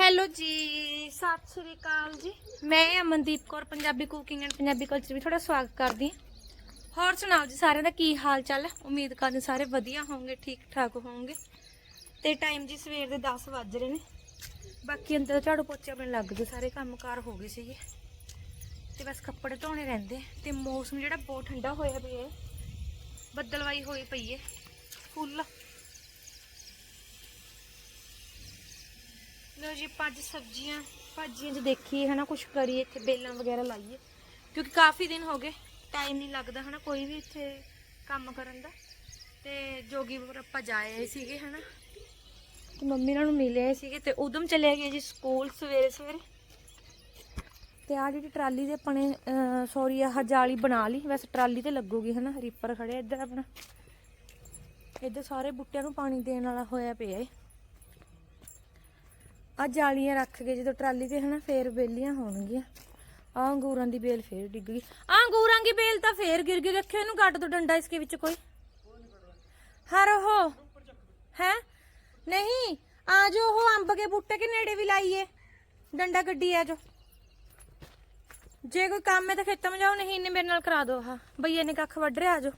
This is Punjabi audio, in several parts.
ਹੈਲੋ ਜੀ, ਸਤਿ ਸ੍ਰੀ ਅਕਾਲ ਜੀ। ਮੈਂ Amandeep Kaur, Punjabi cooking and Punjabi culture ਵੀ ਤੁਹਾਡਾ ਸਵਾਗਤ ਕਰਦੀ ਹਾਂ। ਹੋਰ ਸੁਣਾਓ ਜੀ, ਸਾਰਿਆਂ ਦਾ ਕੀ ਹਾਲ ਚਾਲ ਹੈ? ਉਮੀਦ ਕਰਦੇ ਸਾਰੇ ਵਧੀਆ ਹੋਵੋਗੇ, ਠੀਕ ਠਾਕ ਹੋਵੋਗੇ। ਤੇ ਟਾਈਮ ਜੀ ਸਵੇਰ ਦੇ 10 ਵੱਜ ਰਹੇ ਨੇ। ਬਾਕੀ ਅੰਦਰ ਝਾੜੂ ਪੋਚੇ ਆਪਣੇ ਲੱਗ ਗਏ, ਸਾਰੇ ਕੰਮਕਾਰ ਹੋ ਗਏ ਸੀਗੇ। ਤੇ ਬਸ ਕੱਪੜੇ ਧੋਣੇ ਰਹਿੰਦੇ ਤੇ ਮੌਸਮ ਜਿਹੜਾ ਬਹੁਤ ਠੰਡਾ ਹੋਇਆ ਪਿਆ ਹੈ। ਬੱਦਲਵਾਈ ਹੋਈ ਪਈ ਹੈ, ਫੁੱਲ। ਲੋ ਜੀ, ਪੰਜ ਸਬਜ਼ੀਆਂ, ਭਾਜੀਆਂ ਚ ਦੇਖੀਏ, ਹਨਾ ਕੁਝ ਕਰੀਏ ਇੱਥੇ, ਬੇਲਾਂ ਵਗੈਰਾ ਲਾਈਏ। ਕਿਉਂਕਿ ਕਾਫੀ ਦਿਨ ਹੋ ਗਏ ਟਾਈਮ ਨਹੀਂ ਲੱਗਦਾ, ਹਨਾ, ਕੋਈ ਵੀ ਇੱਥੇ ਕੰਮ ਕਰਨ ਦਾ। ਤੇ ਜੋਗੀ ਆਪਾਂ ਜਾਏ ਆਏ ਸੀਗੇ, ਹਨਾ। ਤੇ ਮੰਮੀ ਨਾਲ ਨੂੰ ਮਿਲੇ ਆਏ ਸੀਗੇ, ਤੇ ਉਦਮ ਚਲੇ ਗਏ ਜੀ ਸਕੂਲ ਸਵੇਰੇ ਸਵੇਰੇ। ਤੇ ਆ ਜਿਹੜੀ ਟਰਾਲੀ ਦੇ ਆਪਣੇ ਸੌਰੀ ਆਹ ਜਾਲੀ ਬਣਾ ਲਈ। ਵੈਸੇ ਟਰਾਲੀ ਤੇ ਲੱਗੂਗੀ, ਹਨਾ, ਰੀਪਰ ਖੜਿਆ ਇੱਧਰ ਆਪਣਾ। ਇੱਧਰ ਸਾਰੇ ਬੂਟਿਆਂ ਨੂੰ ਪਾਣੀ ਦੇਣ ਵਾਲਾ ਹੋਇਆ ਪਿਆ ਏ। ਆ ਜਾਲੀਆਂ ਰੱਖ ਕੇ ਜਦੋਂ ਟਰਾਲੀ ਤੇ ਹਨਾ, ਫੇਰ ਬੇਲੀਆਂ ਹੋਣਗੀਆਂ। ਆ ਅੰਗੂਰਾਂ ਦੀ ਬੇਲ ਫੇਰ ਡਿੱਗ ਗਈ। ਆ ਅੰਗੂਰਾਂ ਦੀ ਬੇਲ ਤਾਂ ਫੇਰ ਗਿਰ ਗਈ ਰੱਖਿਓ ਇਹਨੂੰ ਕੱਟ ਦੋ ਡੰਡਾ ਇਸਕੇ ਵਿੱਚ ਕੋਈ। ਹਰ ਹੋ ਹੈ? ਨਹੀਂ, ਆ ਜੋ ਉਹ ਅੰਬ ਕੇ ਬੂਟੇ ਕੇ ਨੇੜੇ ਵੀ ਲਾਈਏ। ਡੰਡਾ ਗੱਡੀ ਆ ਜੋ। ਜੇ ਕੋਈ ਕੰਮ ਹੈ ਤਾਂ ਖੇਤਾਂ ਵਿੱਚ ਜਾਓ, ਨਹੀਂ ਇਹਨੇ ਮੇਰੇ ਨਾਲ ਕਰਾ ਦਿਓ ਆਹ। ਬਈਏ ਨੇ ਕੱਖ ਵੱਢ ਰਿਹਾ ਆ ਜੋ।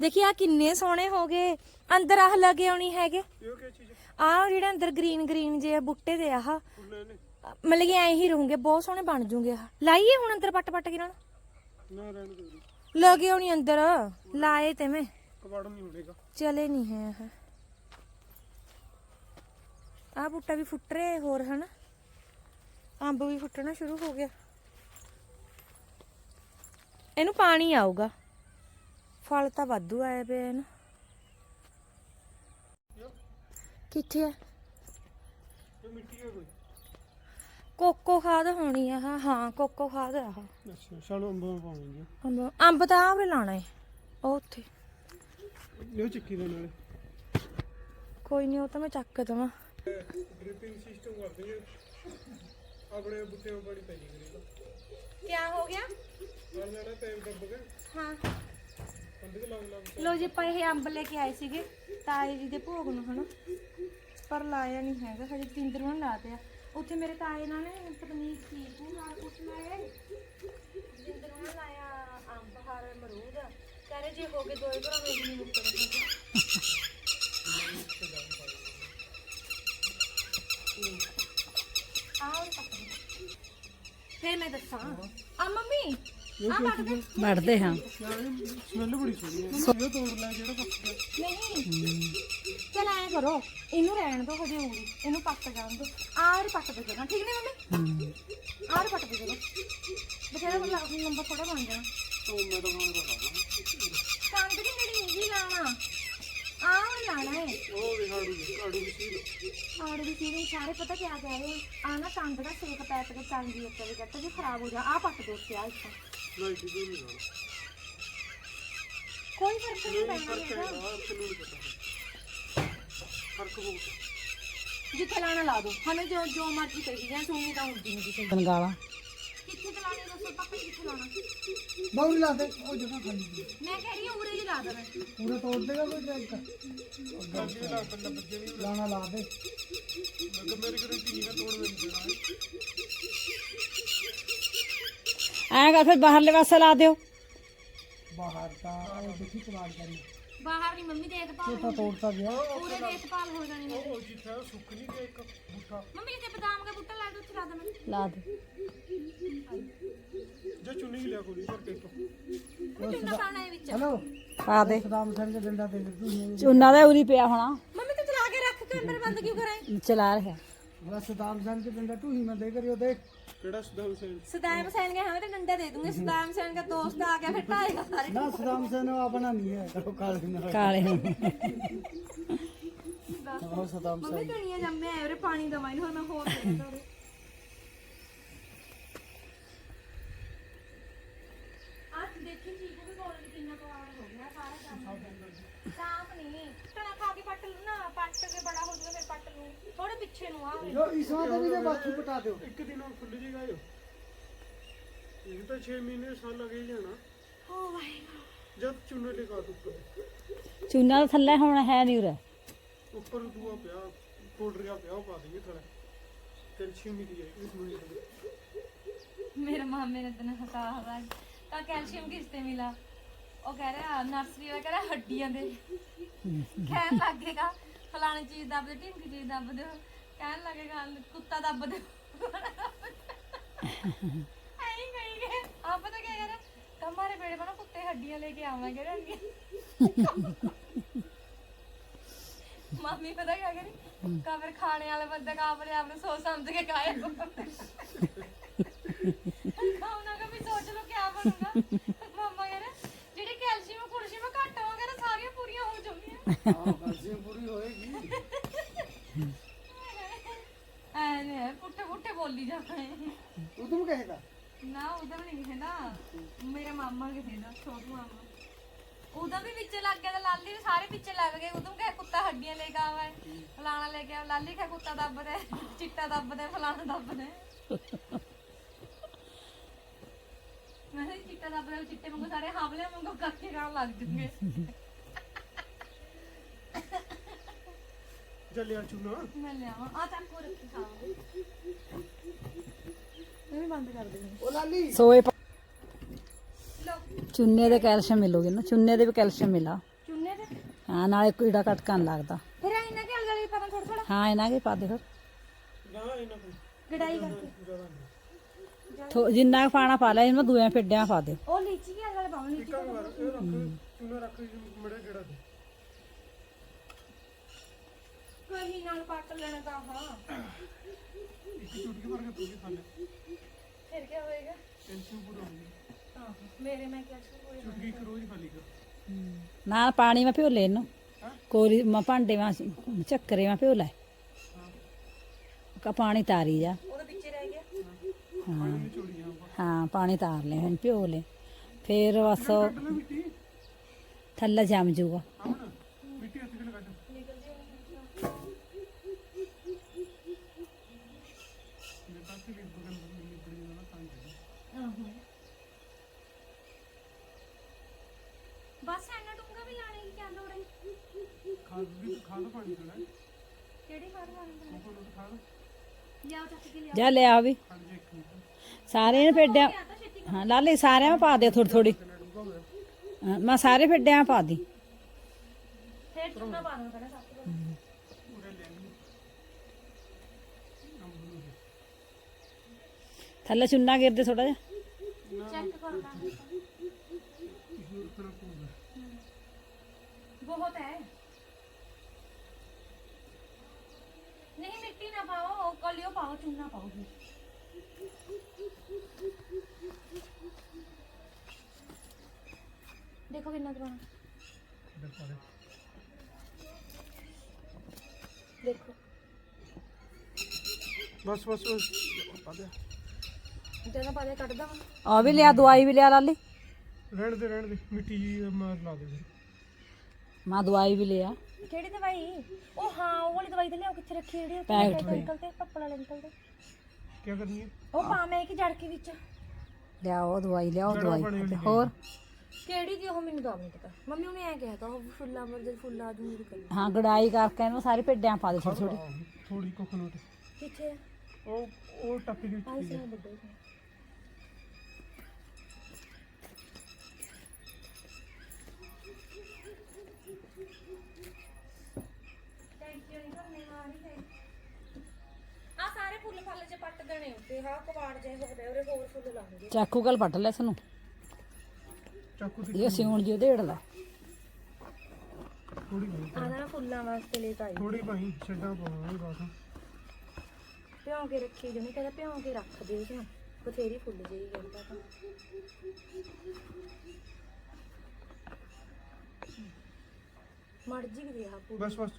ਦੇਖੀ ਆ ਕਿੰਨੇ ਸੋਹਣੇ ਹੋ ਗਏ। ਅੰਦਰ ਆਹ ਲੱਗੇ ਆਉਣੀ ਹੈਗੇ। ਆਹ ਜਿਹੜਾ ਅੰਦਰ ਗ੍ਰੀਨ ਗ੍ਰੀਨ ਜੇ ਆ ਬੂਟੇ ਦੇ ਆਹ। ਮਤਲਬ ਕਿ ਐਂ ਹੀ ਰਹੂਗੇ ਬਹੁਤ ਸੋਹਣੇ ਬਣ ਜੂਗੇ ਆਹ। ਲਾਈਏ ਹੁਣ ਅੰਦਰ ਪੱਟ ਪੱਟ ਕੇ ਨਾਲ? ਨਾ ਰਹਿਣ ਦੇ ਲੱਗੇ ਆਉਣੀ ਅੰਦਰ ਲਾਏ ਤੇ ਮੈਂ। ਕਬਾੜ ਨਹੀਂ ਹੋਣੇਗਾ। ਚਲੇ ਨਹੀਂ ਹੈ ਆਹ। ਆਹ ਬੂਟਾ ਵੀ ਫੁੱਟ ਰਿਹਾ ਹੋਰ ਹਨਾ? ਅੰਬ ਵੀ ਫੁੱਟਣਾ ਸ਼ੁਰੂ ਹੋ ਗਿਆ। ਇਹਨੂੰ ਪਾਣੀ ਆਊਗਾ। ਫਲ ਤਾਂ ਵਾਧੂ ਆਏ ਪਏ ਹਨ ਕਿੱਥੇ ਆ? ਇਹ ਮਿੱਟੀ ਹੈ ਕੋਈ? ਕੋਕੋ ਖਾਦ ਹੋਣੀ ਆ ਆਹ, ਹਾਂ ਕੋਕੋ ਖਾਦ ਆ ਆਹ। ਅੱਛਾ ਸਾਨੂੰ ਅੰਬਾਂ ਪਾਵਾਂਗੇ ਅੰਬ ਅੰਬ ਤਾਂ ਆਵਰੇ ਲਾਣਾ ਏ ਉਹ ਉੱਥੇ। ਲਿਓ ਚੱਕੀ ਦੇ ਨਾਲੇ। ਕੋਈ ਨਹੀਂ ਉਹ ਤਾਂ ਮੈਂ ਚੱਕ ਦਵਾਂ। ਡ੍ਰਿਪਿੰਗ ਸਿਸਟਮ ਕਰਦੇ ਹਾਂ ਆਪਣੇ ਬੁੱਟੇ ਨੂੰ ਪਾਣੀ ਪੈ ਜੀ ਕਰੇਗਾ ਕੀ ਹੋ ਗਿਆ? ਨਾਲ ਜਾਣਾ ਟਾਈਮ ਦੱਬ ਕੇ। ਹਾਂ। ਲੋ ਜੀ ਆਪਾਂ ਇਹ ਅੰਬ ਲੈ ਕੇ ਆਏ ਸੀਗੇ ਤਾਏ ਜੀ ਦੇ ਭੋਗ ਨੂੰ ਹਨਾ? ਪਰ ਲਾਇਆ ਨਹੀਂ ਹੈਗਾ ਹਜੇ ਤਿੰਦਰ ਨੂੰ ਲਾਤੇ ਆ ਉੱਥੇ ਮੇਰੇ ਤਾਏ ਨਾਲ ਨੇ ਪਤਾ ਨਹੀਂ ਕੀ ਨਾਲ ਕੁਛ ਲਾਇਆ ਜਿੰਦਰ ਨੂੰ ਲਾਇਆ ਅੰਬ ਹਰ ਅਮਰੂਦ। ਕਹਿੰਦੇ ਜੇ ਹੋ ਗਏ ਦੋਏ ਭਰਾ ਮੇਰੇ ਨਹੀਂ ਮੁੱਕਦੇ ਆਹ। ਫਿਰ ਮੈਂ ਦੱਸਾਂ। ਵੜਦੇ ਹਾਂ। ਸਮੈਲ ਬੜੀ ਸੋਹਣੀ ਹੈ ਇਹ ਤੋੜ ਲੈ ਜਿਹੜਾ ਪੱਕ ਨਹੀਂ ਚਲ ਐ ਕਰੋ ਇਹਨੂੰ ਰਹਿਣ ਦੋ ਹਜੇ ਉਰੀ ਇਹਨੂੰ ਪੱਕ ਜਾਣ ਦੋ। ਆਰ ਪੱਕ ਦੇ ਦੇਣਾ ਠੀਕ ਨੇ ਮੰਮੀ? ਆਰ ਪੱਕ ਦੇ ਦੇਣਾ। ਆਪਣੀ ਨੰਬਰ ਥੋੜਾ ਬਣ ਜਾਣਾ। ਤੋਂ ਮੈਂ ਤਾਂ ਖਾਣ ਦਾ ਕੰਦ ਦੀ ਮੇਰੀ ਇੰਗੀ ਲਾਣਾ ਆਹ ਲਾਣਾ ਹੈ ਉਹ ਵੀ ਹਾੜੂ ਹਾੜੂ ਵੀ ਸੀ ਔਰ ਵੀ ਸੀਰੇ ਸਾਰੇ ਪਤਾ ਕਿਆ ਕਹਿ ਰਹੇ ਆ? ਨਾ ਕੰਦ ਦਾ ਸੇਕ ਪੈ ਕੇ ਚੰਗੀ ਉੱਤੇ ਵੀ ਗੱਟ ਵੀ ਖਰਾਬ ਹੋ ਜਾ ਆ ਪੱਕ ਦੋ ਸਿਆ ਇੱਥੋਂ ਲਾਈਟ ਵੀ ਨਹੀਂ ਲਾਉਣਾ ਕੋਈ ਫ਼ਰਕ ਨਹੀਂ ਪੈਣਾ ਫ਼ਰਕ ਹੈਗਾ ਹੈ ਤੈਨੂੰ ਨਹੀਂ ਪਤਾ ਫ਼ਰਕ ਬਹੁਤ ਜਿੱਥੇ ਲਾਣਾ ਲਾ ਦੋ ਹਮੇ ਜੋ ਜੋ ਮਰਜ਼ੀ ਕਹੀ ਜਾਂ ਸੁਣੀ ਤਾਂ ਹੁੰਦੀ ਨਹੀਂ ਕਿਸੇ ਦੀ। ਗਾਲਾਂ ਕਿੱਥੇ ਤੇ ਲਾਣੀ ਦੱਸੋ ਪਾਪਾ ਕਿੱਥੇ ਲਾਣਾ ਬਾਉਰੀ ਲਾ ਦੇ ਉਹ ਜਗ੍ਹਾ ਖਾਲੀ ਹੈ ਮੈਂ ਕਹਿ ਰਹੀ ਹਾਂ ਉਰੇ ਹੀ ਲਾ ਦੇਣਾ ਪੂਰਾ ਤੋੜ ਦੇਗਾ ਕੋਈ ਟੈਂਕ ਅੱਗੇ ਲੱਗ ਬੰਦਾ ਬੱਜੇ ਨਹੀਂ ਲਾਣਾ ਲਾ ਦੇ ਲੱਗ ਮੇਰੇ ਕੋਲ ਟੀ ਨਹੀਂ ਤੋੜ ਦੇ ਦੇਣਾ ਐਂ ਕਰ ਫਿਰ ਬਾਹਰਲੇ ਪਾਸੇ ਲਾ ਦਿਓ ਬਾਹਰ ਤਾਂ ਉਹ ਦੇਖੀ ਕਮਾਲ ਕਰੀ ਬਾਹਰ ਨਹੀਂ ਮੰਮੀ ਦੇਖਭਾਲ ਛੋਟਾ ਤੋੜਤਾ ਗਿਆ ਪੂਰੇ ਦੇਖਭਾਲ ਹੋ ਜਾਣੀ ਹੈ ਉਹ ਜਿੱਥੇ ਉਹ ਸੁੱਕ ਨਹੀਂ ਗਿਆ ਇੱਕ ਬੂਠਾ ਮੰਮੀ ਜੇ ਬਦਾਮ ਦਾ ਬੂਟਾ ਲਾ ਦੋ ਉੱਥੇ ਲਾ ਦੇਣਾ ਲਾ ਦੇ ਜੇ ਚੁੰਨੀ ਲਿਆ ਕੋਈ ਪਰ ਕੇ ਤੋਂ ਮੈਂ ਚੁੰਨਾ ਪਾਣਾ ਹੈ ਵਿੱਚ ਹਲੋ ਪਾ ਦੇ ਸਦਾਮ ਸਿੰਘ ਦੇ ਡੰਡਾ ਦੇ ਦਿੱਤੂ ਨਹੀਂ ਚੂਨਾ ਦਾ ਉਰੀ ਪਿਆ ਹੋਣਾ ਮੰਮੀ ਤੂੰ ਚਲਾ ਕੇ ਰੱਖ ਕੈਮਰਾ ਬੰਦ ਕਿਉਂ ਕਰਾਂ ਚਲਾ ਰਿਹਾ ਬਸ ਸਦਾਮ ਸਿੰਘ ਦੇ ਡੰਡਾ ਟੂਹੀ ਮੈਂ ਦੇ ਕਰਿਓ ਦੇਖ। ਕਿਹੜਾ ਸਦਾ ਹੁਸੈਨ ਸਦਾਮ ਸੈਨ ਕੇ ਹਮੇ ਤੇ ਡੰਡਾ ਦੇ ਦੂੰਗੇ। ਸਦਾਮ ਸੈਨ ਦਾ ਦੋਸਤ ਆ ਗਿਆ ਫਿਰ ਢਾਏਗਾ ਸਾਰੇ ਨਾ ਸਦਾਮ ਸਿੰਘ ਨੂੰ ਆਪਣਾ ਨਹੀਂ ਹੈ ਕਾਲੇ ਨਾਲ। ਕਾਲੇ ਉਹ ਸਦਾਮ ਮੰਮੀ ਦੁਨੀਆ ਜੰਮੇ ਆਏ ਉਰੇ ਪਾਣੀ ਦਵਾਈ ਨੂੰ ਮੈਂ ਹੋਰ ਦੇ ਦਾਂ ਦੇਖੀ ਚੀਜ਼ ਵੀ ਕੋਲ ਵੀ ਕਿੰਨਾ ਪਵਾਰ ਹੋ ਗਿਆ ਸਾਰਾ ਕੰਮ ਸਾਫ਼ ਨਹੀਂ ਟਣਾ ਖਾ ਕੇ ਪੱਟ ਲੂ ਨਾ ਪੱਟ ਕੇ ਬੜਾ ਹੋ ਜਾਵੇ ਫਿਰ ਪੱਟ ਲੂ ਥੋੜੇ ਪਿੱਛੇ ਨੂੰ ਆ ਉਰੇ। ਜੋ ਇਸ ਵਾਰ ਤੇ ਵੀ ਤੇ ਬਾਥੂ ਪਟਾ ਦਿਓ ਇੱਕ ਦਿਨ ਉਹ ਖੁੱਲ ਜੇਗਾ ਇਹ ਇਹ ਤਾਂ 6 ਮਹੀਨੇ ਸਾਲ ਲੱਗੇ ਹੀ ਜਾਣਾ ਓ ਵਾਹਿਗੁਰੂ ਜਦ ਚੁੰਨੇ ਲਿਖਾ ਉੱਪਰ ਚੂਨਾ ਦਾ ਥੱਲੇ ਹੁਣ ਹੈ ਨਹੀਂ ਉਰੇ ਉੱਪਰ ਦੂਆ ਪਿਆ ਪਾਊਡਰ ਜਿਹਾ ਪਿਆ ਉਹ ਪਾ ਦਈਏ ਥਲੇ ਕੈਲਸ਼ੀਅਮ ਮਿਲੀ ਹੈ ਇਸ ਨੂੰ मेरे मामे ने तने हंसा हंसा का कैल्शियम किसते मिला ਉਹ ਕਹਿ ਰਿਹਾ ਨਰਸਰੀ ਵਾਲਾ ਕਹਿ ਰਿਹਾ ਹੱਡੀਆਂ ਦੇ ਕਹਿਣ ਲੱਗੇਗਾ ਫਲਾਣੀ ਚੀਜ਼ ਦੱਬ ਦੇ ਢਿੰਕੀ ਚੀਜ਼ ਦੱਬ ਦਿਓ ਕਹਿਣ ਲੱਗੇਗਾ ਕੁੱਤਾ ਦੱਬ ਦਿਓ ਐਂ ਕਹੀ ਗਏ। ਆ ਪਤਾ ਕੀ ਕਰ ਕਮਾਰੇ ਬੇੜੇ ਬਣਾ ਕੁੱਤੇ ਹੱਡੀਆਂ ਲੈ ਕੇ ਆਵਾਂਗੇ ਰੰਗੀ ਮਾਮੀ ਪਤਾ ਕੀ ਕਰੀ? ਕਾਬਰ ਖਾਣੇ ਵਾਲੇ ਬੰਦੇ ਕਾ ਆਪ ਨੂੰ ਸੋਚ ਸਮਝ ਕੇ ਖਾਏ ਖਾਉਣਾ ਕਾ ਸੋਚ ਲੋ ਕਿਆ ਬਣੂਗਾ। ਮਾਮਾ ਕਹਿੰਦਾ ਜਿਹੜੇ ਕੈਲਸ਼ੀਅਮ ਕੁਲਸ਼ੀਅਮ ਘੱਟ ਹੋ ਨਾ, ਸਾਰੀਆਂ ਪੂਰੀਆਂ ਹੋ ਜਾਣਗੀਆਂ ਹਾਂ, ਕੈਲਸ਼ੀਅਮ ਪੂਰੀ ਨੇ ਪੁੱਠੇ ਪੁੱਠੇ ਬੋਲੀ ਜਾਂਦੇ ਉਹ ਤੁਮ ਕਹੇਗਾ ਨਾ ਉਧਰ ਨਹੀਂ ਕਹਿੰਦਾ ਮੇਰਾ ਮਾਮਾ ਕਹਿੰਦਾ ਛੋਟੂ ਮਾਮਾ। ਉਦੋਂ ਵੀ ਵਿੱਚ ਲੱਗ ਗਿਆ ਤਾਂ ਲਾਲੀ ਵੀ ਸਾਰੇ ਪਿੱਛੇ ਲੱਗ ਗਏ। ਉਦੋਂ ਕਹੇ ਕੁੱਤਾ ਹੱਡੀਆਂ ਲੈ ਕੇ ਆਵਾ। ਹੈ ਫਲਾਣਾ ਲੈ ਕੇ ਆ ਲਾਲੀ ਕਹੇ ਕੁੱਤਾ ਦੱਬਦਾ ਹੈ, ਚਿੱਟਾ ਦੱਬਦਾ ਹੈ, ਫਲਾਣਾ ਦੱਬਦਾ ਹੈ। ਮੈਂ ਕਿਹਾ ਜੀ ਚਿੱਟਾ ਦੱਬਦਾ ਹੈ, ਚਿੱਟੇ ਵਾਂਗੂ ਸਾਰੇ ਹਾਵਲੇ ਵਾਂਗੂ ਕੱਕੇ ਖਾਣ ਲੱਗ ਜੂਗੇ। ਜਲਿਆ ਚੂਨਾ। ਮੈਂ ਲਿਆਵਾਂ। ਆ ਚੱਲ ਕੋ ਰੱਖੀ ਖਾਵਾਂਗੇ ਇਹ ਵੀ ਬੰਦ ਕਰ ਦੇ ਉਹ ਲਾਲੀ। ਸੋਏ ਪ- ਲੋ ਚੁੰਨੇ ਦੇ ਕੈਲਸ਼ੀਅਮ ਮਿਲੂਗੀ ਨਾ? ਚੁੰਨੇ ਦੇ ਵੀ ਕੈਲਸ਼ੀਅਮ ਮਿਲਾ। ਚੁੰਨੇ ਦੇ? ਹਾਂ ਨਾਲੇ ਕੀੜਾ ਕਟਕਣ ਲੱਗਦਾ। ਫਿਰ ਇਹਨਾਂ ਕੇ ਅਲਗ ਪਤਾ ਥੋੜਾ ਥੋੜਾ ਹਾਂ ਇਹਨਾਂ ਕੇ ਪਾ ਦੇ ਫਿਰ। ਨਾ ਇਹਨਾਂ ਕੋਈ ਗੜਾਈ ਕਰਕੇ। ਥੋ- ਜਿੰਨਾ ਕੁ ਪਾਣਾ ਪਾ ਲੈ ਇਹਨਾਂ ਦੂਆਂ ਫਿੱਡਿਆਂ ਪਾ ਦੇ ਉਹ ਲੀਚੀ ਅਲਗ ਪਾਉਂ ਲੀਚੀ ਚੂਨਾ ਰੱਖ ਮੜੇ ਗੇੜਾ ਦੇ ਕਹੀ ਨਾਲ ਪੱਟ ਲੈਣਾ ਤਾਂ ਹਾਂ। ਇੱਕ ਚੁਟਕੀ ਭਰ ਕੇ ਤੂੰ ਵੀ ਖਾ ਲੈ ਫਿਰ ਕੀ ਹੋਏਗਾ? ਕੈਲਸ਼ੀਅਮ ਪੂਰਾ ਹੋ ਗਿਆ ਹਾਂ ਮੇਰੇ ਮੈਂ ਕਿਹਾ ਸੀ ਚੁਟਕੀ ਇੱਕ ਰੋਜ਼ ਖਾ ਲਈ ਕਰ ਨਾ ਪਾਣੀ ਮੈਂ ਭਿਓ ਲੈ ਇਹਨੂੰ ਕੋਰੀ ਮੈਂ ਭਾਂਡੇ ਮੈਂ ਚੱਕਰੇ ਮੈਂ ਭਿਓ ਲੈ। ਕਾ ਪਾਣੀ ਤਾਰੀ ਜਾ। ਉਹਦੇ ਰਹਿ ਗਿਆ? ਹਾਂ। ਪਾਣੀ ਤਾਰ ਲੈ ਹੁਣ ਭਿਓ ਲੈ। ਫੇਰ ਬਸ ਕੱਢ ਲੈ ਮਿੱਟੀ? ਥੱਲੇ ਜੰਮ ਜੂਗਾ ਹੱਥ ਕਿਲ ਕੱਢ ਮੇਰੇ ਪਾਸ ਵੀ ਬਗਲ ਬਗਲ ਬੜੀ ਨਾ ਤਾਂ ਹੀ ਬਸ ਐਨਾ ਡੂੰਗਾ ਵੀ ਲਾਣੇ ਦੀ ਕਿਆ ਲੋੜ ਹੈ ਖਾਦ ਵੀ ਖਾਦ ਪਾਣੀ ਦੇਣਾ ਕਿਹੜੀ ਖਾਦ ਮਾਰਨ ਕੋਲ ਖਾਦ ਲਿਆਓ ਚੱਕ ਕੇ ਜਾ ਲਿਆ ਵੀ। ਸਾਰੇ ਨੇ ਫਿੱਡਿਆਂ ਆ ਹਾਂ, ਲਾਲੀ, ਸਾਰਿਆਂ में ਪਾ ਦੇ ਥੋੜੀ ਥੋੜੀ ਕਿੰਨਾ ਡੂੰਗਾ ਮੈਂ ਸਾਰੇ ਫਿੱਡਿਆਂ ਪਾ ਦੀ ਫੇਰ ਚੁੰਨਾ ਪਾ ਦੇਣਾ ਪਹਿਲਾਂ ਸਭ ਤੋਂ ਥੱਲੇ ਚੁੰਨਾ ਗਿਰਦੇ ਥੋੜਾ ਜਿਹਾ। ਚੈੱਕ ਕਰੋ ਬਹੁਤ ਹੈ ਨਹੀਂ ਮਿੱਟੀ ਨਾ ਪਾਓ ਕਲਿਓ ਪਾਓ ਚੂਨਾ ਪਾਓ ਫਿਰ ਦੇਖੋ ਕਿੰਨਾ ਪੁਰਾਣਾ ਇਧਰ ਪਾ ਦੇ ਦੇਖੋ ਬਸ ਬਸ ਬਸ ਪਾ ਦੇ ਜਦੋਂ ਪਾ ਦੇ ਕੱਢਦਾ ਹਾਂ ਆ ਵੀ ਲਿਆ ਦਵਾਈ ਵੀ ਲਿਆ ਲਾਲੀ ਰਹਿਣ ਦੇ ਰਹਿਣ ਦੇ ਮਿੱਟੀ ਜੀ ਮਾਰ ਲਾ ਦੇ ਮੈਂ ਦਵਾਈ ਵੀ ਲਿਆ ਕਿਹੜੀ ਦਵਾਈ? ਉਹ ਹਾਂ ਉਹ ਵਾਲੀ ਦਵਾਈ ਤੇ ਲਿਆਓ ਕਿੱਥੇ ਰੱਖੀ ਜਿਹੜੀ ਪੈਕਟ ਅੰਕਲ ਤੇ ਪੱਪਲ ਵਾਲੇ ਅੰਕਲ ਤੇ ਕੀ ਕਰਨੀ ਹੈ? ਉਹ ਪਾਵੇਂ ਕਿ ਜੜ ਕੇ ਵਿੱਚ। ਲਿਆਓ ਦਵਾਈ ਲਿਆਓ ਦਵਾਈ। ਹੋਈ ਹੋਰ? ਕਿਹੜੀ ਦੀ ਉਹ ਮੈਨੂੰ ਤਾਂ ਨਹੀਂ ਪਤਾ ਮੰਮੀ ਉਹਨੇ ਐ ਕਿਹਾ ਤਾਂ ਉਹ ਫੁੱਲਾਂ ਵਰ ਜਦ ਫੁੱਲ ਆ ਜੂਗੀ ਕਰੀ। ਹਾਂ ਗੜਾਈ ਕਰਕੇ ਇਹਨੂੰ ਸਾਰੇ ਫਿੱਡਿਆਂ ਪਾ ਦੇ ਥੋੜੀ ਥੋੜੀ ਕੋਕਨਟ ਕਿੱਥੇ ਉਹ ਉਹ ਟੱਪੀ ਦੀ ਆਈ ਸੀ ਵੱਡੇ ਸੀ ਆ ਸਾਰੇ ਫੁੱਲ ਫੱਲ ਚ ਪੱਟ ਦੇਣੇ ਉੱਤੇ ਹਾਂ ਕਵਾੜ ਜੇ ਹੋ ਗਏ ਉਹਰੇ ਹੋਰ ਫੁੱਲ ਲਾਉਂਗੇ। ਚਾਕੂ ਗਲ ਪੱਟ ਲੈ ਇਸਨੂੰ ਚਾਕੂ ਦੀ ਇਹ ਸਿਉਣ ਜੀ ਉਹਦੇ ਲੈ। ਥੋੜੀ ਪਾਈ ਆਹ ਨਾ ਫੁੱਲਾਂ ਵਾਸਤੇ ਲੈ ਕੇ ਆਈ। ਥੋੜੀ ਪਾਈ ਛੱਡਾਂ ਪਾਵਾਂਗੇ ਬਸ ਭਿਉਂ ਕੇ ਰੱਖੀ ਜਣੀ ਕਹਿੰਦਾ ਭਿਉਂ ਕੇ ਰੱਖ ਦੇ ਜਾਂ ਬਥੇਰੀ ਫੁੱਲ ਜਿਹੀ ਕਹਿੰਦਾ ਤਾਂ। ਮਰਜ਼ੀ ਵੀ ਦੇ ਆ ਪੂਰੀ। ਬਸ ਬਸ।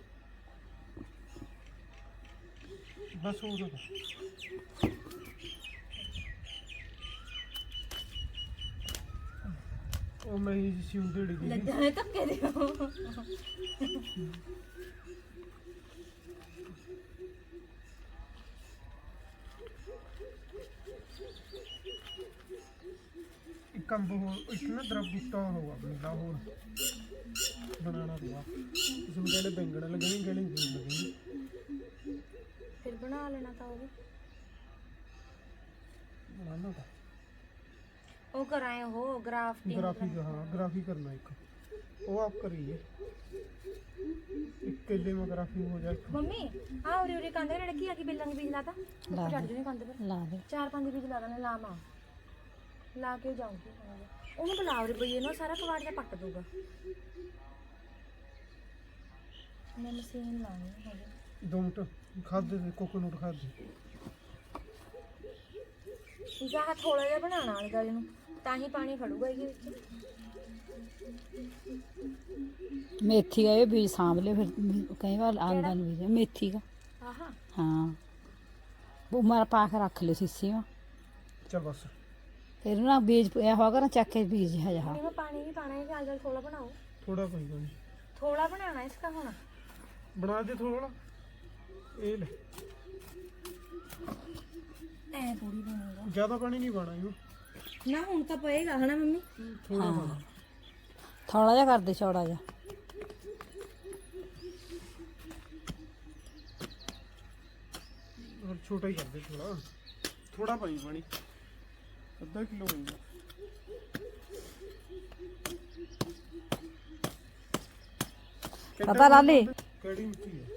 ਬਸ ਹੋ ਗਿਆ ਉਹ ਮੈਂ ਹੀ ਸੀ ਹੁੰਦੇ ਡਿੱਗੀ ਲੱਗਾ ਹੈ ਧੱਕੇ ਦਿਓ ਇੱਕ ਅੰਬ ਹੋ ਇੱਕ ਨਾ ਦਰਬ ਬੂਟਾ ਹੋਗਾ ਆਪਣੇ ਦਾ ਹੋਰ। ਬਣਾਣਾ ਪਊਗਾ ਇਸ ਨੂੰ ਕਹਿੰਦੇ ਬੈਂਗਣ ਲੱਗਣੀ ਗਲੇ ਫੁੱਲ ਲੱਗਣੀ ਫਿਰ ਬਣਾ ਲੈਣਾ ਤਾਂ ਉਹ ਵੀ। ਬਣਾਉਣਾ ਤਾਂ। ਉਹ ਕਰਾਏ ਉਹ ਗ੍ਰਾਫਟਿੰਗ ਗ੍ਰਾਫੀ ਹਾਂ ਗ੍ਰਾਫੀ ਕਰਨਾ ਇੱਕ। ਉਹ ਆਪ ਕਰੀਏ। ਇੱਕ ਕਿੱਲੇ में ਗ੍ਰਾਫੀ ਹੋ ਜਾਏ। ਮੰਮੀ ਆ ਉਰੇ ਉਰੇ ਕੰਦੇ ਲੜਕੀ ਆ ਕੀ ਬਿੱਲਾਂ ਦੀ ਬੀਜ ਲਾਤਾ? ਉੱਪਰ ਚੜ ਜੂਨੇ ਕੰਦੇ ਪਰ ਲਾ ਦੇ। ਚਾਰ ਪੰਜ ਬੀਜ ਲਾ ਦੇਣੇ ਲਾਵਾਂ ਲਾ ਕੇ ਜਾਊਂਗੀ। ਉਹਨੂੰ ਬੁਲਾ ਉਰੇ ਬਈਏ ਨੂੰ ਸਾਰਾ ਕਵਾੜ ਦਾ ਪੱਟ ਦੂਗਾ ਮੈਂ ਮਸ਼ੀਨ ਲਾਉਣੀ ਹੈ। ਦੋ ਮਿੰਟ ਖਾਦ ਦੇ ਕੋਕੋਨਟ ਖਾਦ ਦੇ। ਠੀਕ ਆ ਥੋੜਾ ਜਿਹਾ ਬਣਾਉਣਾ ਗਲੇ ਨੂੰ ਤਾਂ ਹੀ ਪਾਣੀ ਖੜੂਗਾ ਇਹਦੇ ਵਿੱਚ। ਮੇਥੀ ਦਾ ਇਹ ਬੀਜ ਸਾਂਭ ਲਿਓ ਫਿਰ ਕਈ ਵਾਰ ਆਂਦਾ ਨਹੀਂ ਬੀਜ ਮੇਥੀ ਦਾ ਆਹਾ। ਹਾਂ। ਉਹ ਮਾਰ ਪਾ ਕੇ ਰੱਖ ਲਿਓ ਸੀਸੀ ਵਿੱਚ ਚਲ ਬਸ। ਫਿਰ ਨਾ ਬੀਜ ਪਿਆ ਹੋਗਾ ਨਾ ਚੱਕ ਕੇ ਬੀਜ ਹਜਾ ਨਹੀਂ ਮੈਂ ਪਾਣੀ ਨਹੀਂ ਪਾਣਾ ਹੈ ਜਲ ਜਲ ਥੋੜਾ ਬਣਾਓ। ਥੋੜਾ ਪਈ ਗਈ ਥੋੜਾ ਬਣਾਉਣਾ ਇਸਕਾ ਹੁਣ। ਬਣਾ ਦੇ ਥੋੜਾ ਇਹ ਲੈ। ਐ ਜ਼ਿਆਦਾ ਪਾਣੀ ਨਹੀਂ ਪਾਣਾ ਇਹਨੂੰ। ਨਾ ਹੁਣ ਤਾਂ ਪਏਗਾ ਹਨਾ ਮੰਮੀ? ਥੋੜਾ ਥੋੜਾ ਜਿਹਾ। ਕਰਦੇ ਛੋੜਾ ਜਿਹਾ। ਹੋਰ ਛੋਟਾ ਹੀ ਕਰ ਥੋੜਾ ਥੋੜਾ ਪਾਈ ਪਾਣੀ ਅੱਧਾ ਕਿਲੋ ਹੋਊਗਾ ਪਤਾ ਲਾਲੀ? ਕਿਹੜੀ ਮਿੱਟੀ ਹੈ?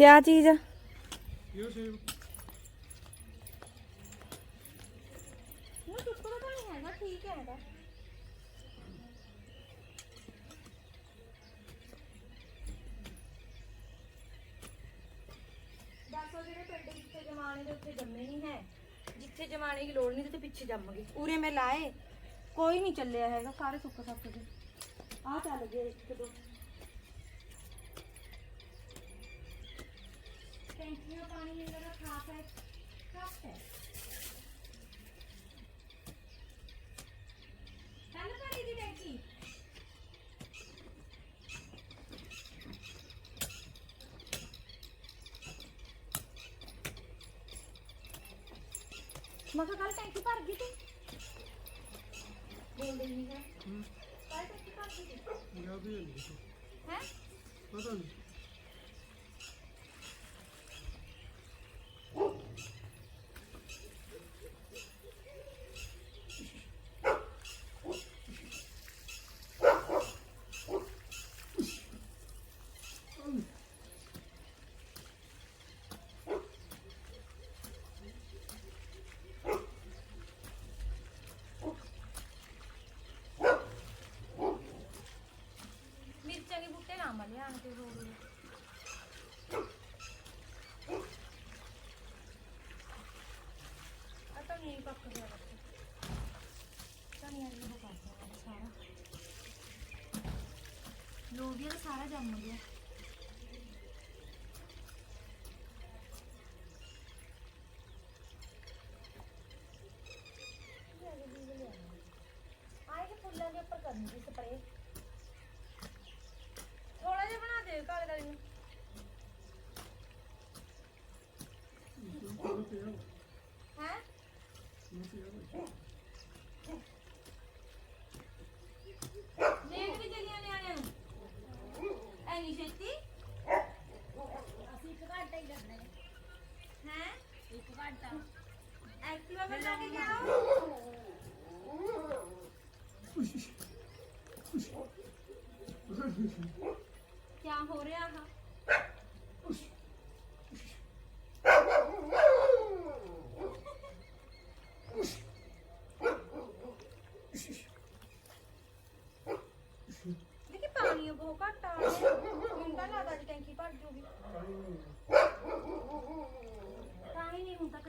ਹੈ ਇਹਦਾ ਦੱਸੋ ਜਿਹੜੇ ਪਿੰਡ ਜਿੱਥੇ ਜਮਾਣੇ ਦੇ ਉੱਥੇ ਜੰਮੇ ਨਹੀਂ ਹੈ ਜਿੱਥੇ ਜਮਾਣੇ ਦੀ ਲੋੜ ਨਹੀਂ ਤੇ ਪਿੱਛੇ ਜੰਮ ਗਏ ਉਰੇ ਮੈਂ ਲਾਏ ਕੋਈ ਨਹੀਂ ਚੱਲਿਆ ਹੈਗਾ ਸਾਰੇ ਸੁੱਕ ਸੱਕ ਗਏ ਆ ਚੱਲ ਗਏ ਇੱਕ ਦੋ टैंकियों में पानी इन लोगों का खास है खास है कल पानी की टैंकी मैं कल टैंकी भर गई थी बोल देंगे कल टैंकी भर गई थी है पता नहीं ਲੋਬੀਆ ਤਾਂ ਸਾਰਾ ਜੰਮ ਗਿਆ ਆਏ ਕਿ ਫੁੱਲਾਂ ਦੇ ਉੱਪਰ ਕਰਨੀ ਸੀ ਸਪਰੇਅ ਥੋੜਾ ਜਿਹਾ ਬਣਾ ਦੇ ਕਾਲੇ ਕਾਲੇ ਨੂੰ ਹੈ ਲੇਟ ਵੀ ਚਲੀਆਂ ਨਿਆਣਿਆਂ ਨੂੰ ਐਨੀ ਛੇਤੀ ਅਸੀਂ ਇੱਕ ਘੰਟਾ ਹੀ ਲੱਗਣਾ ਹੈ ਇੱਕ ਘੰਟਾ ਐਕਟਿਵਾ ਪਰ ਜਾ ਕੇ ਜਾਓ ਕੀ ਹੋ ਰਿਹਾ ਹੈ ਦੇਖੀ ਪਾਣੀ ਬਹੁਤ ਘੱਟ ਆ ਰਿਹਾ ਮੈਨੂੰ ਤਾਂ ਲੱਗਦਾ ਅੱਜ ਟੈਂਕੀ ਭਰ ਜੂਗੀ ਤਾਂ ਹੀ ਨਹੀਂ ਹੁਣ ਤੱਕ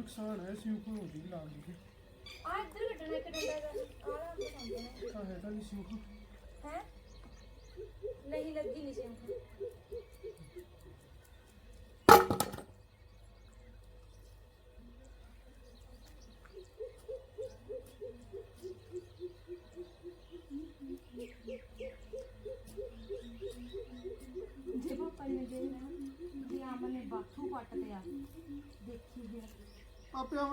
ਨੁਕਸਾਨ ਹੈ ਸਿਉਂ ਕੋ ਹੋਦੀ ਲਾਲ ਦੀ ਆ ਇੱਧਰ ਕੱਢਣਾ ਇੱਕ ਡੰਡਾ ਦਾ ਆਲਾ ਪਸੰਦ ਹੈ ਹੈ? ਨਹੀਂ ਲੱਗੀ ਨਹੀਂ ਸਿਉਂ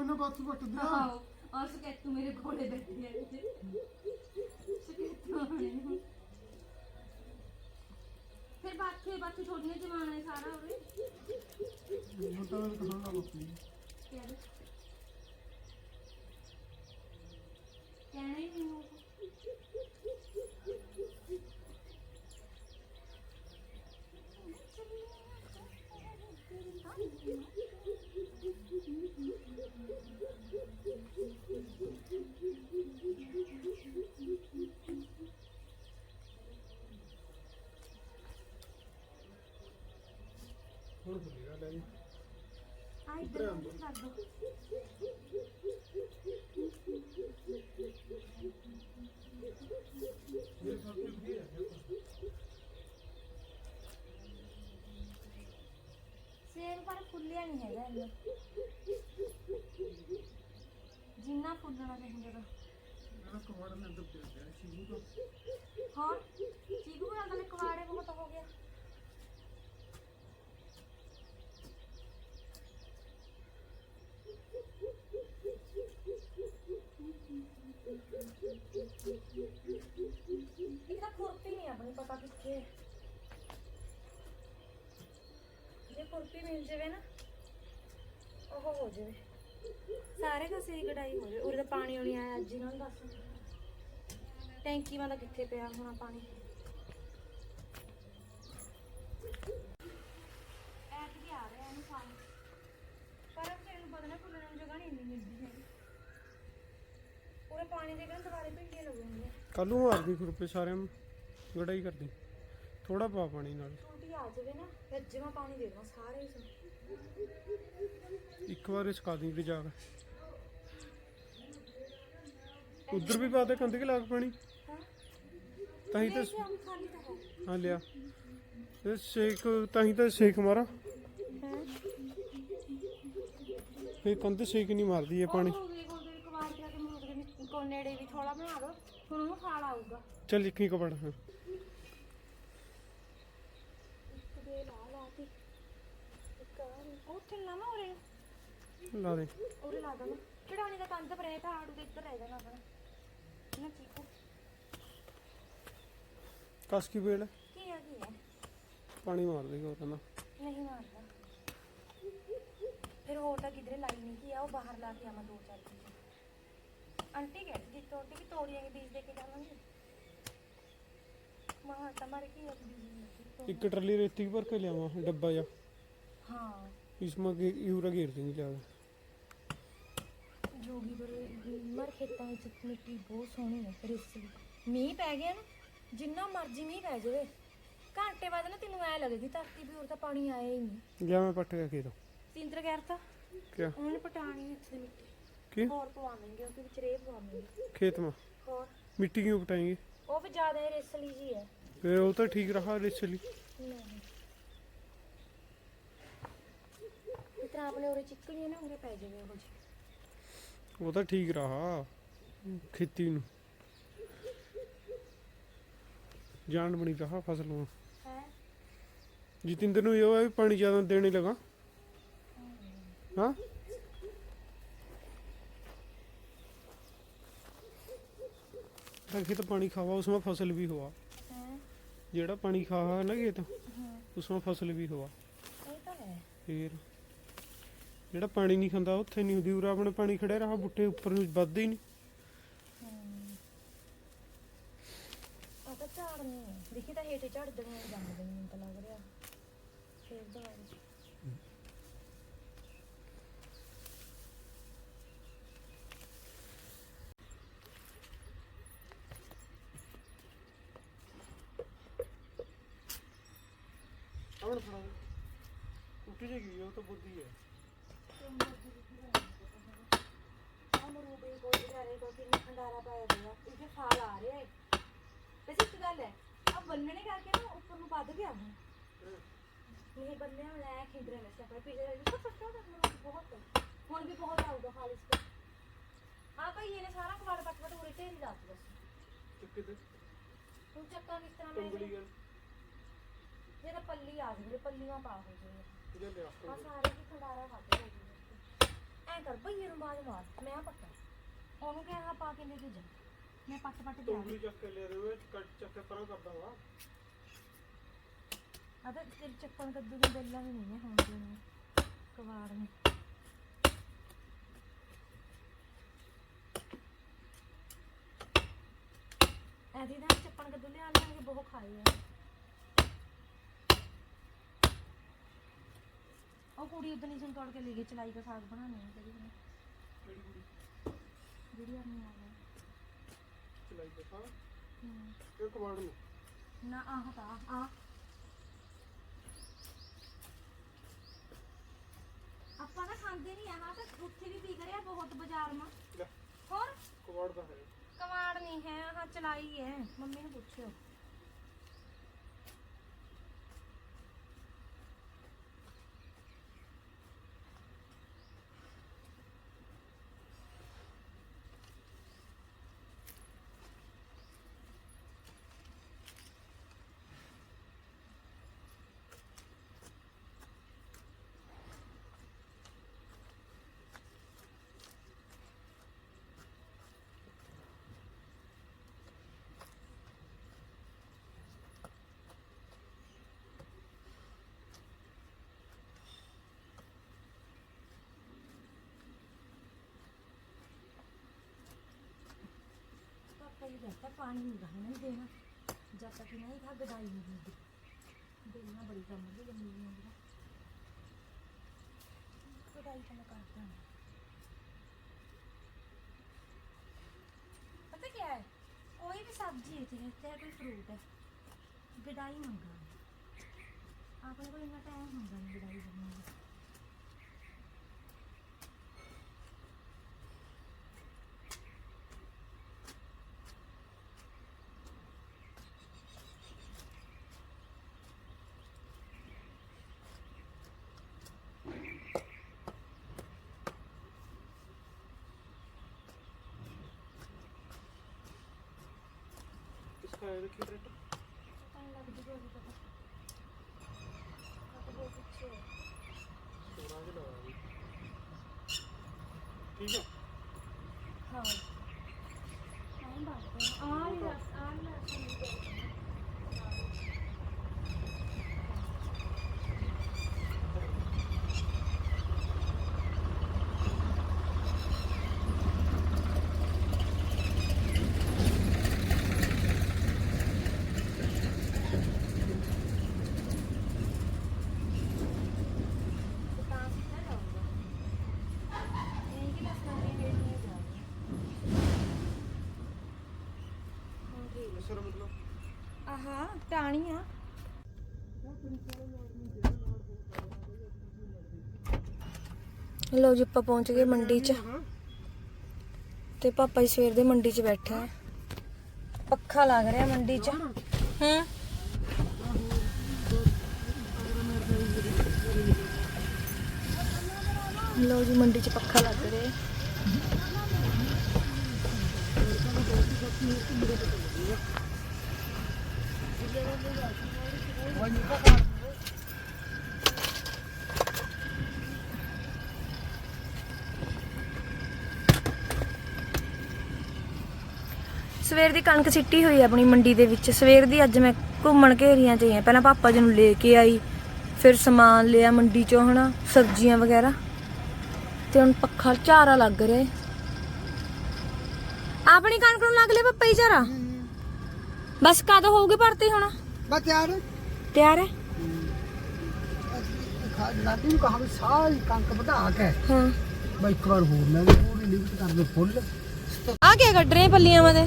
ਨਾ ਬਾਤ ਵੱਟ ਦਿਆ ਆਓ ਔਰ ਸਕੈਤੂ ਮੇਰੇ ਕੋਲੇ ਬੈਠੀ ਹੈ ਸਕੈਤੂ ਆਉਣੇ ਨੂੰ। ਫਿਰ ਬਾਕੀ ਛੋਟੀਆਂ ਜਵਾਨ ਨੇ ਸਾਰਾ ਉਰੇ। ਹੁਣ ਤਾਂ ਮੈਂ ਕਹਾਂ ਨਾ ਨਹੀਂ ਹੈਗਾ ਇੰਨਾ। ਜਿੰਨਾ ਫੁੱਲਣਾ ਚਾਹੀਦਾ ਤਾਂ। ਨਾ ਕਵਾੜ ਮੈਂ ਅੰਦਰ ਚਲ ਗਿਆ ਸ਼ੀਸ਼ੂ ਤੋਂ। ਹੋਰ? ਚੀਕੂ ਨਾਲ ਤਾਂ ਕਵਾੜੇ ਬਹੁਤ ਹੋ ਗਿਆ। ਇੱਕ ਤਾਂ ਕੁਰਤੀ ਨਹੀਂ ਆਪਣੀ ਪਤਾ ਕਿੱਥੇ। ਜੇ ਕੁਰਤੀ ਮਿਲ ਜਾਵੇ ਨਾ ਉਹ ਹੋ ਜਾਵੇ। ਸਾਰੇ ਕਸੇ ਹੀ ਕਢਾਈ ਹੋ ਜਾਵੇ। ਉਰੇ ਤਾਂ ਪਾਣੀ ਆਉਣੀ ਆਇਆ ਅੱਜ ਹੀ ਨਾ ਦੱਸ। ਟੈਂਕੀ ਵਾਲਾ ਕਿੱਥੇ ਪਿਆ ਹੋਣਾ ਪਾਣੀ? ਐਤ ਵੀ ਆ ਰਿਹਾ ਇਹਨੂੰ ਪਾਣੀ। ਪਰ ਫਿਰ ਨੂੰ ਪਤਾ ਨਾ ਫੁੱਲਣ ਨੂੰ ਜਗ੍ਹਾ ਨਹੀਂ ਇੰਨੀ ਮਿਲਦੀ ਹੈਗੀ। ਪੂਰੇ ਪਾਣੀ ਦੇ ਕਹਿੰਦੇ ਦੁਬਾਰੇ ਭਿੰਡੀਆਂ ਲੱਗਣਗੀਆਂ ਕੱਲ ਨੂੰ ਮਾਰਦੀ ਖੁਰਪੇ ਸਾਰਿਆਂ ਨੂੰ। ਗੜਾਈ ਕਰਦੀ। ਥੋੜਾ ਪਾ ਪਾਣੀ ਨਾਲ। ਟੂਟੀ ਆ ਜਾਵੇ ਨਾ ਰੱਜਵਾ ਪਾਣੀ ਦੇ ਦੇਵਾਂ ਸਾਰੇ ਨੂੰ ਇੱਕ ਵਾਰ ਇਸਕਾ ਦੀ ਵੀ ਜਾ ਉਧਰ ਵੀ ਪਾ ਦੇ ਕੰਧ ਕੇ ਲਾਗ ਪਾਣੀ। ਹਾਂ। ਤਾਂ ਹੀ ਤਾਂ ਤਾਂ ਹੈ। ਹਾਂ ਲਿਆ। ਇਹ ਸੇਕ ਤਾਂ ਹੀ ਤਾਂ ਸੇਕ ਮਾਰਾ। ਹੈ? ਇਹ ਕੰਧ ਸੇਕ ਨਹੀਂ ਮਾਰਦੀ ਇਹ ਪਾਣੀ। ਉਹ ਦੇਖੋ ਦੇ ਕਵਾੜ ਕੇ ਤੇ ਮੂਦ ਦੇ ਕੋ ਨੇੜੇ ਵੀ ਥੋੜਾ ਬਣਾ ਦੋ। ਉਹਨੂੰ ਖਾਲ ਆਊਗਾ। ਚੱਲ ਇੱਕੀ ਕਪੜ ਹਾਂ ਇੱਕ ਦੇ ਲਾ ਲਾ ਕੇ ਇੱਕ ਚੱਲਣਾ ਵੇਲ? ਕੀ ਆ ਕੀ ਹੈ ਪਾਣੀ ਮਾਰ ਦੇ ਹੋਰ ਨਾ। ਨਹੀਂ ਮਾਰਦਾ। ਫਿਰ ਹੋਰ ਤਾਂ ਕਿਧਰੇ ਲਾਈ ਨਹੀਂ ਕੀ ਆ ਉਹ ਬਾਹਰ ਲਾ ਕੇ ਆਵਾਂ ਦੋ ਚਾਰ ਚੀਜ਼ਾਂ। ਆਂਟੀ ਕਹਿੰਦੀ ਜੀ ਤੋੜੀ ਕਿ ਤੋੜੀਆਂ ਦੇ ਬੀਜ ਦੇ ਕੇ ਜਾਵਾਂਗੇ। ਮਾ ਤੁਹਾਡੇ ਕੀ ਆ ਇੱਕ ਟਰਲੀ ਰੇਤੀ ਭਰ ਕੇ ਲਿਆਵਾਂ ਡੱਬਾ ਜਾ ਹਾਂ। इसमें गे- यूरा घेर देंगे ज़्यादा ਜੋਗੀ ਪਰ ਮਰ ਖੇਤਾਂ ਵਿੱਚ ਮਿੱਟੀ ਬਹੁਤ ਸੋਹਣੀ ਹੈ ਰੇਸੀ ਮੀਂਹ ਪੈ ਗਿਆ ਨਾ ਜਿੰਨਾ ਮਰਜ਼ੀ ਮੀਂਹ ਪੈ ਜਾਵੇ ਘੰਟੇ ਬਾਅਦ ਨਾ ਤੈਨੂੰ ਐ ਲੱਗਦੀ ਧਰਤੀ ਵੀ ਹੋਰ ਤਾਂ ਪਾਣੀ ਆਇਆ ਹੀ ਨਹੀਂ गया मैं पट गया खेत ਸਿੰਦਰ ਕਹਿਰ ਤਾਂ क्या ਉਹਨੇ ਪਟਾਣੀ ਇੱਥੇ ਮਿੱਟੀ की ਹੋਰ ਪਵਾਵਾਂਗੇ ਉਹਦੇ ਵਿੱਚ ਰੇਹ ਪਵਾਵਾਂਗੇ खेत में ਹੋਰ मिट्टी क्यों पटाएंगे ਉਹ ਵੀ ਜ਼ਿਆਦਾ ਹੀ ਰੇਸਲੀ ਜੀ ਹੈ फिर वो तो ठीक रहा रिसली ਨਹੀਂ ਤਰ੍ਹਾਂ ਆਪਣੇ ਉਰੇ ਚਿੱਕਣੀ ਨਾ ਉਰੇ ਪੈ ਜਾਵੇ ਉਹ ਜੀ ਉਹ ਤਾਂ ਠੀਕ ਰਹਾ ਖੇਤੀ ਨੂੰ। ਜਾਨ ਬਣੀ ਕਹਾ ਫਸਲ ਨੂੰ ਹੈ? ਜਤਿੰਦਰ ਨੂੰ ਇਹ ਵੀ ਪਾਣੀ ਜ਼ਿਆਦਾ ਦੇਣੇ ਲਗਾ। ਹਾਂ। ਤਾਂ ਖੇਤ ਪਾਣੀ ਖਾਵਾ ਉਸਮਾ ਫਸਲ ਵੀ ਹੋਆ। ਜਿਹੜਾ ਪਾਣੀ ਖਾਵਾ ਨਾ ਖੇਤ ਉਸਮਾ ਫਸਲ ਵੀ ਹੋਆ। ਇਹ ਤਾਂ ਹੈ। ਫੇਰ ਜਿਹੜਾ ਪਾਣੀ ਨਹੀਂ ਖਾਂਦਾ ਉੱਥੇ ਨਹੀਂ ਹੁੰਦੀ। ਉਰਾ ਆਪਣੇ ਪਾਣੀ ਖੜਿਆ ਰਹਾ ਬੁੱਟੇ ਉੱਪਰ ਨੂੰ ਵੱਧਦੇ ਹੀ ਨਹੀਂ। ਆ ਤਾਂ ਝਾੜ ਨਹੀਂ ਹੈ। ਦੇਖੀ ਤਾਂ ਹੇਠੇ ਝੜ ਦੇਣੀ ਜੰਮ ਦੇਣੀ ਮੈਨੂੰ ਤਾਂ ਲੱਗ ਰਿਹਾ। ਫੇਰ ਦੁਬਾਰਾ ਆਵਣ ਫੜਾ। ਉੱਠ ਜੇਗੀ ਉਹ ਤਾਂ ਬੁੱਧੀ ਹੈ। ਅਮਰੂਦ ਹੀ ਕੋਈ ਵਿਚਾਰੇ ਕੋ ਕਿੰਨਾ ਖੰਡਾਰਾ ਪਾਇਆ ਹੋਇਆ ਇਹਦੇ ਫਲ ਆ ਰਹੇ ਹੈ ਵੈਸੇ ਇੱਕ ਗੱਲ ਹੈ ਆ ਬੰਨਣੇ ਕਰਕੇ ਨਾ ਉੱਪਰ ਨੂੰ ਵੱਧ ਗਿਆ ਹੁਣ ਇਹ ਬੰਨੇ ਹੁਣ ਐ ਖਿੰਡ ਰਹੇ ਨੇ ਆਪਣੇ ਪਿਛਲੇ ਵਾਰ ਵੀ ਤਾਂ ਫੱਟਾ ਦਾ ਬਹੁਤ ਹੁਣ ਵੀ ਬਹੁਤ ਆਊਗਾ ਫਲ ਇਸ ਤੇ ਹਾਂ ਭਾਈ ਇਹਨੇ ਸਾਰਾ ਕਵਾੜ ਪੱਟ ਪੱਟ ਉਰੇ ਢੇਰੀ ਦੱਸ ਬਸ ਚੁੱਕੇ ਤੇ ਹੁਣ ਚੱਕਾ ਕਿਸ ਤਰ੍ਹਾਂ ਮੈਂ ਕੰਬਲੀ ਗੱਲ ਜਿਹੜਾ ਪੱਲੀ ਆ ਜਾਂਦੇ ਪੱਲੀਆਂ ਪਾ ਹੋ ਜਾਏ ਇਹਦੇ ਲਿਆ ਆ ਸਾਰੇ ਕੀ ਖੰਡਾਰਾ ਖਾਦੇ ਹੋ ਗਏ ਐ ਕਰ ਭਈਏ ਨੂੰ ਬਾਜ ਮਾਰ ਮੈਂ ਆ ਪੱਟਾ ਉਹਨੂੰ ਕਿਹਾ ਪਾ ਕੇ ਲੈ ਕੇ ਜਾ। ਮੈਂ ਪੱਟ ਪੱਟ ਕੇ ਆ ਕੰਬਲੀ ਚੱਕ ਕੇ ਲੈ ਰਹੇ ਕੱਟ ਚੱਕ ਕੇ ਪਰਾਂ ਕਰਦਾ ਵਾ ਆ ਤਾਂ ਤੇਰੇ ਚੱਪਣ ਕੱਦੂ ਦੀ ਬੇਲਾਂ ਵੀ ਨਹੀਂ ਹੈ ਹੁਣ ਦੀ ਨੇ ਕਵਾੜ ਨੇ। ਐਦੀ ਦਾ ਚੱਪਣ ਕੱਦੂ ਲਿਆ ਲਾਂਗੇ ਬਹੁਤ ਖਾਏ ਆ। ਉਹ ਕੁੜੀ ਉਦੋਂ ਹੀ ਤੋੜ ਕੇ ਲੈ ਗਈ ਚਲਾਈ ਦਾ ਸਾਗ ਬਣਾਉਣੇ ਆ ਜਿਹੜੀ ਨੇ ਕਿਹੜੀ ਕੁੜੀ? ਜਿਹੜੀ ਆਪਣੀ ਆ ਗਈ। ਚਲਾਈ ਤੇ ਹਾਂ ਹੂੰ। ਇਹ ਕਬਾੜ ਨੂੰ? ਨਾ ਆਹ ਤਾਂ ਆ ਆਪਾਂ ਨਾ ਖਾਂਦੇ ਨਹੀਂ ਆਹ ਤਾਂ ਉੱਥੇ ਵੀ ਵਿਕ ਰਿਹਾ ਬਹੁਤ ਬਾਜ਼ਾਰ। ਮਾ ਲੈ ਹੋਰ? ਕਬਾੜ ਦਾ ਹੈ। ਕਵਾੜ ਨਹੀਂ ਹੈ ਆਹ ਚਲਾਈ ਹੈ। ਮੰਮੀ ਨੂੰ ਪੁੱਛਿਓ। पापा जी कहता पानी नहीं रहने देना जब तक नहीं था गदाई नहीं होगी बेलना बड़ी कम होगी जमी हुई होगी गदाई तो मैं करता हूँ पता क्या है कोई भी सब्जी है चाहे चाहे कोई फ्रूट है गडाई मंगा आपने को इतना टाइम होगा नहीं गडाई करने का ਖਾਇਆ ਰੱਖੀ ਬ੍ਰੈਡ ਥੋੜਾ ਜਿਹਾ ਲਗਾ ਠੀਕ ਹੈ ਹਾਂ। ਟਾਣੀ ਆ। ਲੋ ਜੀ, ਆਪਾਂ ਪਹੁੰਚ ਗਏ ਮੰਡੀ 'ਚ। ਤੇ ਪਾਪਾ ਜੀ ਸਵੇਰ ਦੇ ਮੰਡੀ 'ਚ ਬੈਠੇ ਆ। ਪੱਖਾ ਲੱਗ ਰਿਹਾ ਮੰਡੀ 'ਚ। ਹਾਂ? ਲਓ ਜੀ, ਮੰਡੀ 'ਚ ਪੱਖਾ ਲੱਗ ਰਿਹਾ। ਸਵੇਰ ਦੀ ਕਣਕ ਸਿੱਟੀ ਹੋਈ ਆਪਣੀ ਮੰਡੀ ਦੇ ਵਿੱਚ। ਸਵੇਰ ਦੀ ਅੱਜ ਮੈਂ ਘੁੰਮਣ ਘੇਰੀਆਂ ਚ ਆਈ ਪਹਿਲਾਂ ਪਾਪਾ ਜੀ ਨੂੰ ਲੈ ਕੇ ਆਈ, ਫਿਰ ਸਮਾਨ ਲਿਆ ਮੰਡੀ ਚੋਂ ਹਨਾ, ਸਬਜ਼ੀਆਂ ਵਗੈਰਾ। ਤੇ ਹੁਣ ਪੱਖਾ ਝਾਰਾ ਲੱਗ ਰਿਹਾ ਆਪਣੀ ਕਣਕ ਨੂੰ ਲੱਗ ਲਿਆ ਪੱਪਾ ਹੀ ਝਾਰਾ ਬਸ ਕਦੋਂ ਹੋਊਗੀ ਭਰਤੀ ਹੁਣ? ਬਸ ਯਾਰ ਤਿਆਰ ਹੈ? ਲਾਡੀ ਨੂੰ ਕਹਾ ਵੀ ਸਾਰੀ ਕਣਕ ਵਧਾ ਕੇ। ਹਾਂ। ਬਈ ਇੱਕ ਵਾਰ ਹੋਰ ਮੈਂ ਵੀ ਪੂਰੀ ਲਿਮਟ ਕਰ ਦੇ ਫੁੱਲ। ਆ ਕੀ ਕੱਢ ਰਹੇ ਪੱਲੀਆਂ ਮਦੇ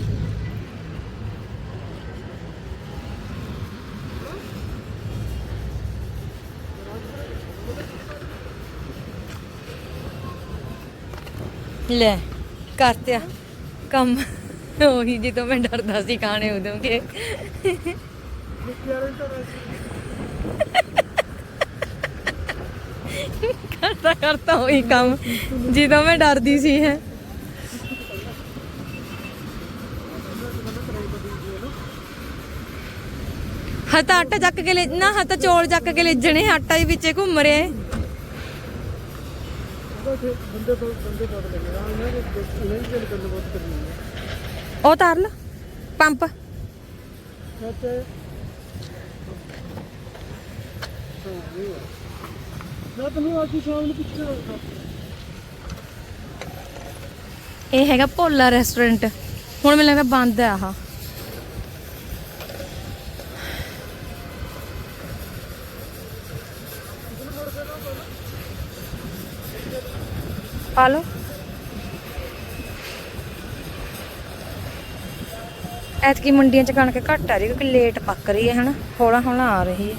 ਲੈ ਕਰਤਿਆ ਕੰਮ। ਉਹੀ ਜਦੋਂ ਮੈਂ ਡਰਦਾ ਸੀ ਖਾਣੇ ਉਦੋਂ ਕੇ। ਕਰਤਾ ਕਰਤਾ ਉਹੀ ਕੰਮ, ਜਦੋਂ ਮੈਂ ਡਰਦੀ ਸੀ ਹੈ। ਹਤਾ ਆਟਾ ਚੱਕ ਕੇ ਲੈ, ਨਾ ਹਤਾ ਚੌਲ ਚੱਕ ਕੇ ਲੈਜਣੇ, ਆਟਾ ਹੀ ਵਿੱਚੇ ਘੁੰਮ ਰਿਹਾ ਬੰਦੇ ਬੰਦੇ ਤੋਂ ਲੱਗੇਗਾ ਉਹਨਾਂ ਨੇ ਨਹੀਂ ਗੱਲ ਕਰਨ ਬਹੁਤ ਕਰਨੀ ਹੈ ਉਹ ਤਾਰ ਲ ਪੰਪ। ਮੈਂ ਤੈਨੂੰ ਅੱਜ ਸ਼ਾਮ ਨੂੰ ਪੁੱਛਣਾ ਹੋਗਾ ਇਹ ਹੈਗਾ ਭੋਲਾ ਰੈਸਟੋਰੈਂਟ ਹੁਣ ਮੈਨੂੰ ਲੱਗਦਾ ਬੰਦ ਹੈ ਆਹ। ਪਾ ਲਓ। ਐਤਕੀ ਮੰਡੀਆਂ ਚ ਕਣਕ ਘੱਟ ਆ ਰਹੀ ਕਿਉਂਕਿ ਲੇਟ ਪੱਕ ਰਹੀ ਹੈ ਹਨਾ, ਹੌਲਾ ਹੌਲਾ ਆ ਰਹੀ ਹੈ।